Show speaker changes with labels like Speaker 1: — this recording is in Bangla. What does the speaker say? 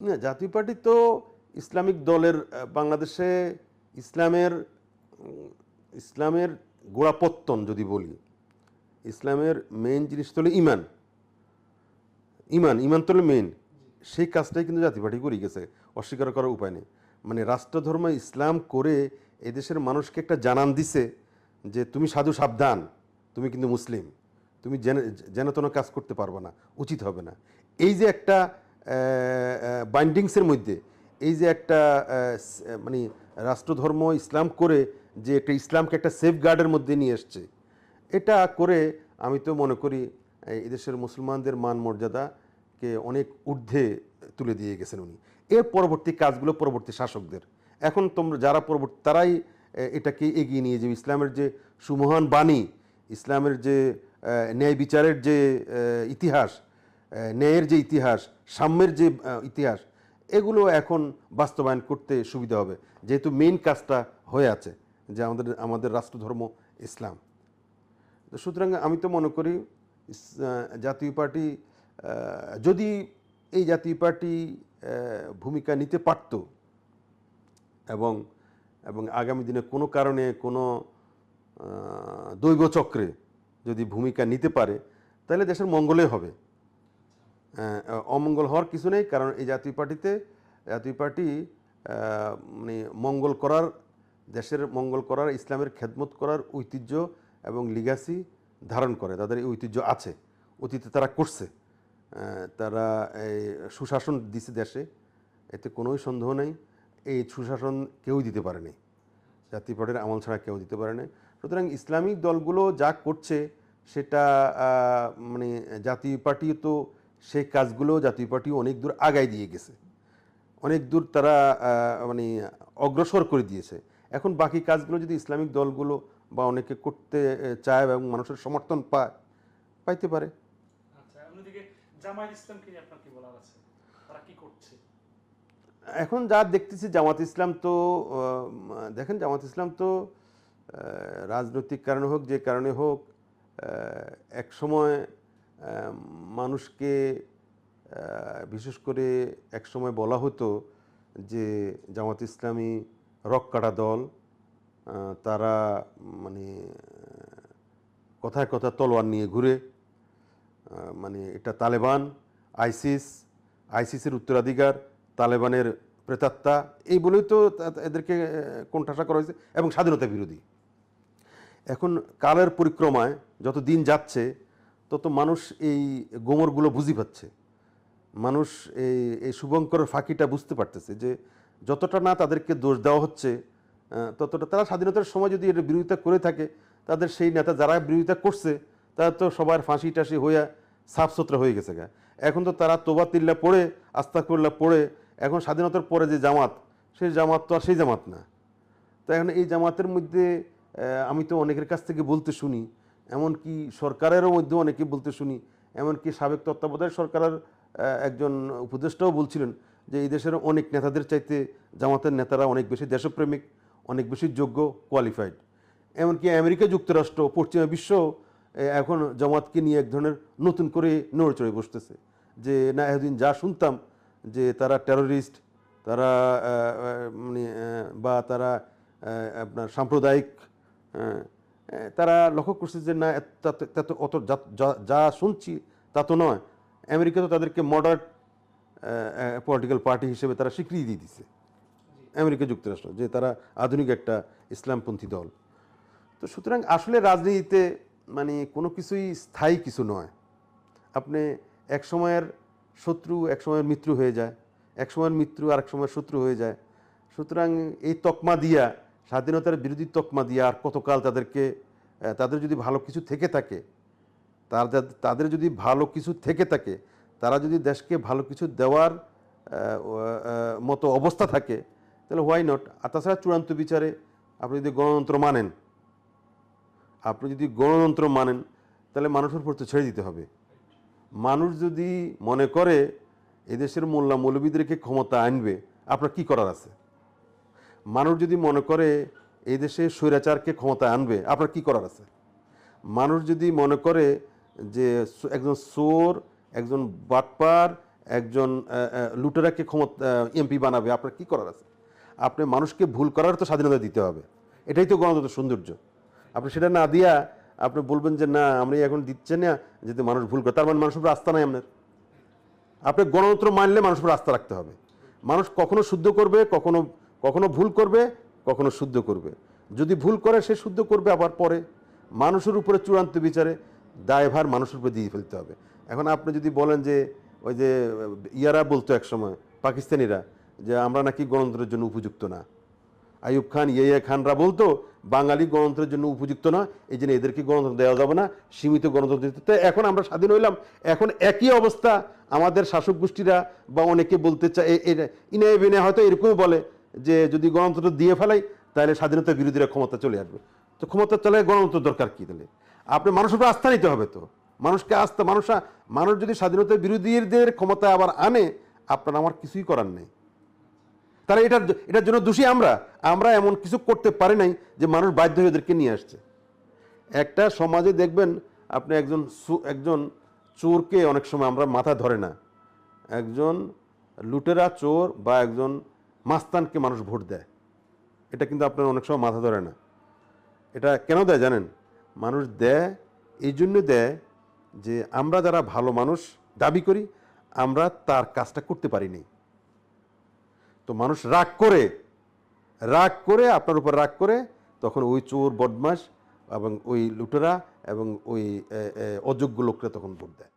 Speaker 1: না, জাতীয় পার্টি তো ইসলামিক দলের বাংলাদেশে ইসলামের ইসলামের গোড়াপত্তন যদি বলি, ইসলামের মেইন জিনিস তো হলো ইমান। ইমান ইমান তো মেইন সেই কাজটাই কিন্তু জাতীয় পার্টি করে গেছে, অস্বীকার করার উপায় নেই। মানে রাষ্ট্রধর্ম ইসলাম করে এদেশের মানুষকে একটা জানান দিছে যে, তুমি সাধু সাবধান, তুমি কিন্তু মুসলিম, তুমি যেন জেনেতন কাজ করতে পারবে না, উচিত হবে না। এই যে একটা বাইন্ডিংসের মধ্যে। এই যে একটা মানে রাষ্ট্রধর্ম, ইসলাম করে যে একটা ইসলামকে একটা সেফ গার্ডের মধ্যে নিয়ে এসছে, এটা করে আমি তো মনে করি এদেশের মুসলমানদের মান মর্যাদাকে অনেক ঊর্ধ্বে তুলে দিয়ে গেছেন উনি। এর পরবর্তী কাজগুলো পরবর্তী শাসকদের। এখন তোমরা, যারা পরবর্তী, তারাই এটাকে এগিয়ে নিয়ে যাবে। ইসলামের যে সুমহান বাণী, ইসলামের যে ন্যায় বিচারের যে ইতিহাস ন্যায়ের যে ইতিহাস, সাম্যের যে ইতিহাস, এগুলো এখন বাস্তবায়ন করতে সুবিধা হবে। যেহেতু মেইন কাজটা হয়ে আছে, যে আমাদের আমাদের রাষ্ট্রধর্ম ইসলাম। সুতরাং আমি তো মনে করি জাতীয় পার্টি যদি এই জাতীয় পার্টি ভূমিকা নিতে পারত, এবং এবং আগামী দিনে কোনো কারণে কোনো দৈব চক্রে যদি ভূমিকা নিতে পারে, তাহলে দেশের মঙ্গলে হবে। অমঙ্গল হওয়ার কিছু নেই, কারণ এই জাতীয় পার্টিতে, জাতীয় পার্টি মানে মঙ্গল করার, দেশের মঙ্গল করার, ইসলামের খেদমত করার ঐতিহ্য এবং লিগাসি ধারণ করে, তাদের এই ঐতিহ্য আছে। অতীতে তারা করছে তারা এই সুশাসন দিছে দেশে, এতে কোনোই সন্দেহ নেই, এই সুশাসন কেউই দিতে পারেনি। জাতীয় পার্টির আমল ছাড়া কেউ দিতে পারেনি। সুতরাং ইসলামিক দলগুলো যা করছে, সেটা মানে জাতীয় পার্টি তো সেই কাজগুলো জাতীয় পার্টি অনেক দূর আগায় দিয়ে গেছে। অনেক দূর তারা মানে অগ্রসর করে দিয়েছে। এখন বাকি কাজগুলো যদি ইসলামিক দলগুলো বা অনেকে করতে চায় এবং মানুষের সমর্থন পায় পাইতে পারে।
Speaker 2: আচ্ছা
Speaker 1: এখন যা দেখতেছি জামাত ইসলাম তো দেখেন জামাত ইসলাম তো রাজনৈতিক কারণে হোক যে কারণে হোক এক সময় মানুষকে বিশেষ করে এক সময় বলা হতো যে জামাত ইসলামী রক কাটা দল তারা মানে কথায় কথা তলোয়ার নিয়ে ঘুরে মানে এটা তালেবান, আইসিস, আইসিসের উত্তরাধিকার, তালেবানের প্রেতাত্মা, এই বলেই তো এদেরকে কোণঠাসা করা হয়েছে এবং স্বাধীনতা বিরোধী। এখন কালের পরিক্রমায় যত দিন যাচ্ছে তত মানুষ এই গোমরগুলো বুঝি পাচ্ছে। মানুষ এই এই শুভঙ্করের ফাঁকিটা বুঝতে পারতেছে যে যতটা না তাদেরকে দোষ দেওয়া হচ্ছে ততটা তারা স্বাধীনতার সময় যদি এর বিরোধিতা করে থাকে, তাদের সেই নেতা যারা বিরোধিতা করছে, তারা তো সবার ফাঁসি টাসি হইয়া সাফ সুতরা হয়ে গেছে গা। এখন তো তারা তোবা তিল্লা পড়ে আস্তাকুল্লা পড়ে, এখন স্বাধীনতার পরে যে জামাত, সেই জামাত তো আর সেই জামাত না। তো এখন এই জামাতের মধ্যে আমি তো অনেকের কাছ থেকে বলতে শুনি এমনকি সরকারেরও মধ্যে অনেকে বলতে শুনি, এমনকি সাবেক তত্ত্বাবধায়ক সরকারের একজন উপদেষ্টাও বলছিলেন যে এই দেশের অনেক নেতাদের চাইতে জামাতের নেতারা অনেক বেশি দেশপ্রেমিক, অনেক বেশি যোগ্য কোয়ালিফাইড এমনকি আমেরিকা যুক্তরাষ্ট্র, পশ্চিমা বিশ্ব এখন জামাতকে নিয়ে এক ধরনের নতুন করে নড়ে চড়ে বসতেছে যে, না, এতদিন যা শুনতাম যে তারা টেররিস্ট তারা মানে বা তারা আপনার সাম্প্রদায়িক তারা লক্ষ্য করছে যে না, এত- অত যা শুনছি তা তো নয়। আমেরিকা তো তাদেরকে মডার্ন পলিটিক্যাল পার্টি হিসেবে তারা স্বীকৃতি দিয়ে দিছে। আমেরিকা যুক্তরাষ্ট্র, যে তারা আধুনিক একটা ইসলামপন্থী দল। তো সুতরাং আসলে রাজনীতিতে মানে কোনো কিছুই স্থায়ী কিছু নয়। আপনি এক সময়ের শত্রু, এক সময়ের মিত্র হয়ে যায়, এক সময়ের মিত্র আর এক সময়ের শত্রু হয়ে যায়। সুতরাং এই তকমা দিয়া স্বাধীনতার বিরোধী তকমা দিয়া আর কতকাল তাদেরকে তাদের যদি ভালো কিছু থেকে থাকে, তার তাদের যদি ভালো কিছু থেকে থাকে, তারা যদি দেশকে ভালো কিছু দেওয়ার মতো অবস্থা থাকে, তাহলে হোয়াই নট আর তাছাড়া চূড়ান্ত বিচারে আপনি যদি গণতন্ত্র মানেন, আপনি যদি গণতন্ত্র মানেন, তাহলে মানুষের উপর তো ছেড়ে দিতে হবে। মানুষ যদি মনে করে, এদেশের মোল্লা মৌলবীদেরকে ক্ষমতা আনবে, আপনার কি করার আছে? মানুষ যদি মনে করে এই দেশে স্বৈরাচারকে ক্ষমতা আনবে, আপনার কি করার আছে? মানুষ যদি মনে করে যে একজন চোর, একজন বাটপার, একজন লুটেরাকে ক্ষমতা এমপি বানাবে, আপনার কি করার আছে? আপনি মানুষকে ভুল করার তো স্বাধীনতা দিতে হবে। এটাই তো গণতন্ত্রের সৌন্দর্য। আপনি সেটা না দিয়া আপনি বলবেন যে, না, আমরা এখন দিচ্ছে না। যাতে মানুষ ভুল করে, তার মানে মানুষের উপর আস্থা নাই আপনার। আপনি গণতন্ত্র মানলে মানুষের উপর আস্থা রাখতে হবে। মানুষ কখনো শুদ্ধ করবে, কখনো কখনো ভুল করবে, কখনো শুদ্ধ করবে। যদি ভুল করে, সে শুদ্ধ করবে আবার পরে। মানুষের উপরে চূড়ান্ত বিচারে দায়ভার মানুষের উপরে দিয়ে ফেলতে হবে। এখন আপনি যদি বলেন যে, ওই যে, ইয়ারা বলতো একসময় পাকিস্তানিরা, যে আমরা নাকি গণতন্ত্রের জন্য উপযুক্ত না। আইয়ুব খান ইয়ে খানরা বলতো, বাঙালি গণতন্ত্রের জন্য উপযুক্ত না, এই জন্য এদেরকে গণতন্ত্র দেওয়া যাবে না, সীমিত গণতন্ত্র দিতে। এখন আমরা স্বাধীন হইলাম, এখন একই অবস্থা আমাদের শাসক গোষ্ঠীরা বা অনেকে বলতে চায়, এ- এ- ইনে বিনে হয়তো এরকমই বলে। যে যদি গণতন্ত্র দিয়ে ফেলাই, তাহলে স্বাধীনতা বিরোধীরা ক্ষমতা চলে আসবে। তো ক্ষমতা চলে, গণতন্ত্র দরকার কি তাহলে? আপনি মানুষের উপর আস্থা নিতে হবে তো। মানুষকে আস্থা, মানুষ মানুষ যদি স্বাধীনতার বিরোধীদের ক্ষমতা আবার আনে, আপনার আমার কিছুই করার নেই। তাহলে এটার এটার জন্য দোষী আমরা। আমরা এমন কিছু করতে পারি নাই যে মানুষ বাধ্য হয়ে ওদেরকে নিয়ে আসছে। একটা সমাজে দেখবেন, আপনি একজন একজন চোরকে অনেক সময় আমরা মাথা ধরে না। একজন লুটেরা চোর বা একজন মাস্তানকে মানুষ ভোট দেয়। এটা কিন্তু আপনার অনেক সময় মাথা ধরে না। এটা কেন দেয় জানেন? মানুষ দেয়, এই জন্য দেয় যে আমরা যারা ভালো মানুষ দাবি করি, আমরা তার কাজটা করতে পারিনি। তো মানুষ রাগ করে রাগ করে, আপনার উপর রাগ করে, তখন ওই চোর বদমাস এবং ওই লুটেরা এবং ওই অযোগ্য লোকরা তখন ভোট দেয়।